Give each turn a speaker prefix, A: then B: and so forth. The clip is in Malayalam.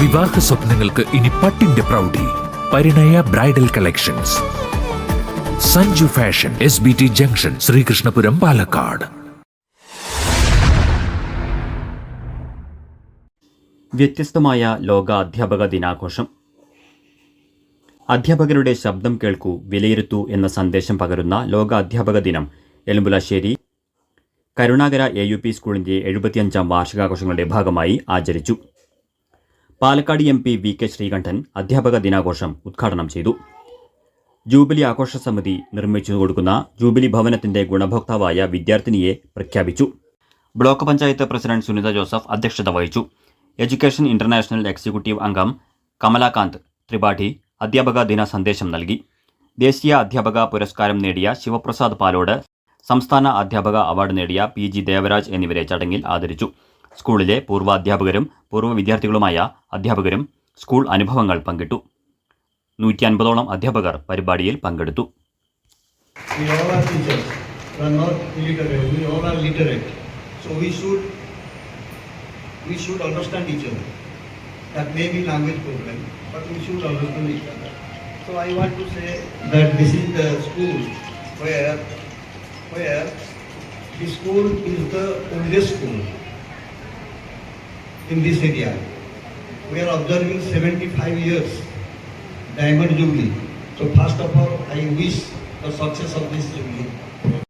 A: വിവാഹ സ്വപ്നങ്ങൾക്ക് ഇനി പട്ടിന്റെ പ്രൗഢി. Parinaya bridal collections. Sanju fashion S B T junction Sreekrishnapuram Palakkad.
B: വ്യത്യസ്തമായ ലോക അധ്യാപക ദിനാഘോഷം. അധ്യാപകരുടെ ശബ്ദം കേൾക്കൂ വിലയിരുത്തൂ എന്ന സന്ദേശം പകരുന്ന ലോക അധ്യാപക ദിനം. Elumbulassery Karunakara A U P സ്കൂളിന്റെ എഴുപത്തിയഞ്ചാം വാർഷികാഘോഷങ്ങളുടെ ഭാഗമായി ആചരിച്ചു. Palakkad M P V K Sreekandan അധ്യാപക ദിനാഘോഷം ഉദ്ഘാടനം ചെയ്തു. ജൂബിലി ആഘോഷ സമിതി നിർമ്മിച്ചു കൊടുക്കുന്ന ജൂബിലി ഭവനത്തിന്റെ ഗുണഭോക്താവായ വിദ്യാർത്ഥിനിയെ പ്രഖ്യാപിച്ചു. Block panchayat president Sunitha Joseph അധ്യക്ഷത വഹിച്ചു. എഡ്യൂക്കേഷൻ ഇന്റർനാഷണൽ എക്സിക്യൂട്ടീവ് അംഗം കമലാകാന്ത് ത്രിപാഠി അധ്യാപക ദിന സന്ദേശം നൽകി. ദേശീയ അധ്യാപക പുരസ്കാരം നേടിയ ശിവപ്രസാദ് പാലോട് സംസ്ഥാന അധ്യാപക അവാർഡ് നേടിയ പി ജി ദേവരാജ് എന്നിവരെ ചടങ്ങിൽ ആദരിച്ചു. സ്കൂളിലെ പൂർവ അധ്യാപകരും പൂർവ വിദ്യാർത്ഥികളുമായ അധ്യാപകരും സ്കൂൾ അനുഭവങ്ങൾ പങ്കിട്ടു. നൂറ്റി അൻപതോളം അധ്യാപകർ പരിപാടിയിൽ പങ്കെടുത്തു.
C: Where where the school is the oldest school. In this area. We are observing 75 years Diamond Jubilee. So first of all, I wish the success of this Jubilee.